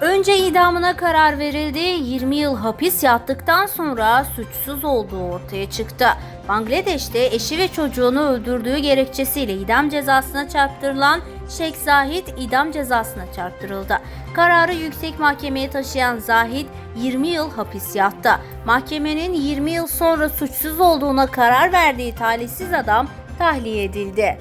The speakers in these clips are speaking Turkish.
Önce idamına karar verildi, 20 yıl hapis yattıktan sonra suçsuz olduğu ortaya çıktı. Bangladeş'te eşi ve çocuğunu öldürdüğü gerekçesiyle idam cezasına çarptırılan Şeyh Zahid idam cezasına çarptırıldı. Kararı yüksek mahkemeye taşıyan Zahid 20 yıl hapis yattı. Mahkemenin 20 yıl sonra suçsuz olduğuna karar verdiği talihsiz adam tahliye edildi.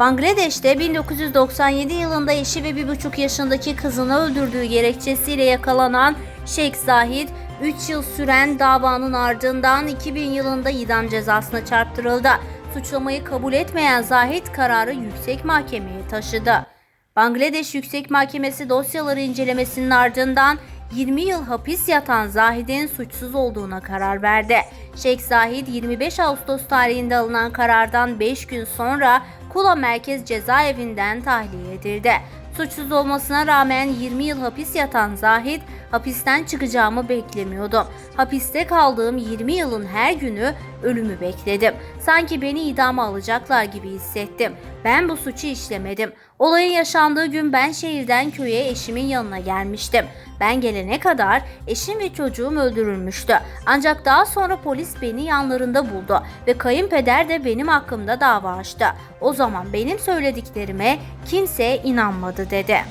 Bangladeş'te 1997 yılında eşi ve bir buçuk yaşındaki kızını öldürdüğü gerekçesiyle yakalanan Şeyh Zahid, 3 yıl süren davanın ardından 2000 yılında idam cezasına çarptırıldı. Suçlamayı kabul etmeyen Zahid kararı yüksek mahkemeye taşıdı. Bangladeş Yüksek Mahkemesi dosyaları incelemesinin ardından 20 yıl hapis yatan Zahid'in suçsuz olduğuna karar verdi. Şeyh Zahid 25 Ağustos tarihinde alınan karardan 5 gün sonra Kula Merkez Cezaevinden tahliye edildi. Suçsuz olmasına rağmen 20 yıl hapis yatan Zahid, hapisten çıkacağımı beklemiyordum. Hapiste kaldığım 20 yılın her günü ölümü bekledim. Sanki beni idama alacaklar gibi hissettim. Ben bu suçu işlemedim. Olayın yaşandığı gün ben şehirden köye eşimin yanına gelmiştim. Ben gelene kadar eşim ve çocuğum öldürülmüştü. Ancak daha sonra polis beni yanlarında buldu ve kayınpeder de benim hakkımda dava açtı. O zaman benim söylediklerime kimse inanmadı dedi.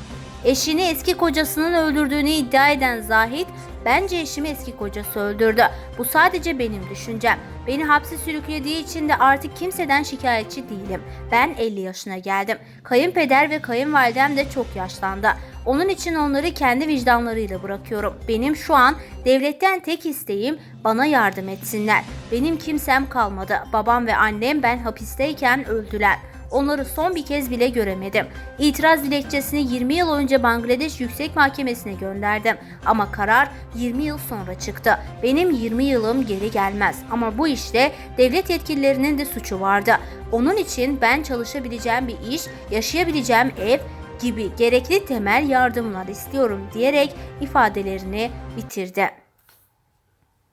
Eşini eski kocasının öldürdüğünü iddia eden Zahid, bence eşimi eski kocası öldürdü. Bu sadece benim düşüncem. Beni hapse sürüklediği için de artık kimseden şikayetçi değilim. Ben 50 yaşına geldim. Kayınpeder ve kayınvalidem de çok yaşlandı. Onun için onları kendi vicdanlarıyla bırakıyorum. Benim şu an devletten tek isteğim bana yardım etsinler. Benim kimsem kalmadı. Babam ve annem ben hapisteyken öldüler. Onları son bir kez bile göremedim. İtiraz dilekçesini 20 yıl önce Bangladeş Yüksek Mahkemesi'ne gönderdim ama karar 20 yıl sonra çıktı. Benim 20 yılım geri gelmez ama bu işte devlet yetkililerinin de suçu vardı. Onun için ben çalışabileceğim bir iş, yaşayabileceğim ev gibi gerekli temel yardımlar istiyorum diyerek ifadelerini bitirdi.